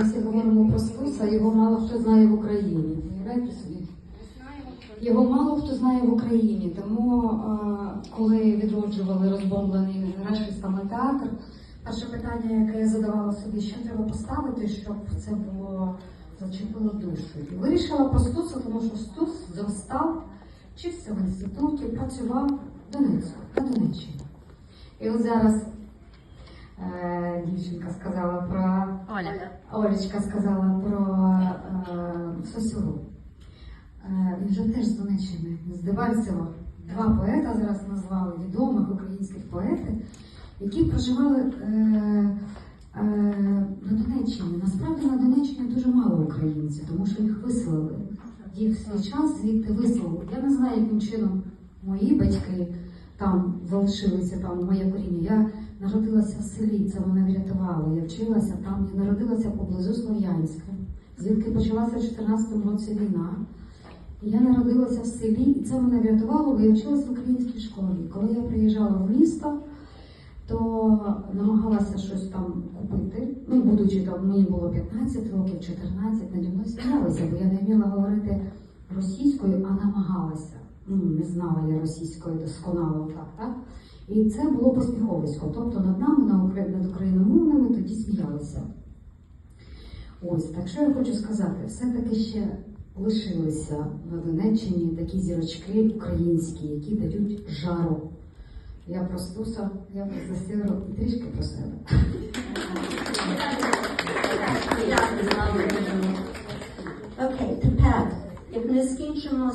Ми говоримо про Стуса, його мало хто знає в Україні. Його мало хто знає в Україні, тому коли відроджували розбомблений рашистами театр, перше питання, яке я задавала собі, що треба поставити, щоб це було зачепило душу. І вирішила про Стуса, тому що Стус зростав, вчився в інституті, працював в Донецьку, на Донеччині. І от зараз е, дівчинка сказала про Оля. Олечка сказала про е, Сосюру. Е, він же теж з Донеччини, з. Два поета зараз назвали відомих українських поетів, які проживали е, е, на Донеччині. Насправді на Донеччині дуже мало українців, тому що їх виселили. Їх свій час звідти виселили. Я не знаю, яким чином мої батьки там залишилися, там моє коріння. Я народилася в селі, це мене врятувало. Я вчилася там, я народилася поблизу Слов'янська, звідки почалася в 14 році війна. Я народилася в селі, і це мене врятувало, бо я вчилася в українській школі. Коли я приїжджала в місто, то намагалася щось там купити. Ну, будучи там, мені було 15 років, 14, наді мною сміялися, бо я не вміла говорити російською, а намагалася. Ну, не знала я російської досконало так, так? І це було посміховисько. Тобто над нами, над україномовними тоді сміялися. Ось, так що я хочу сказати, все-таки ще лишилися на Донеччині такі зірочки українські, які дають жару. Я простуса, я і трішки про себе. Окей, тепер, як ми скінчимо.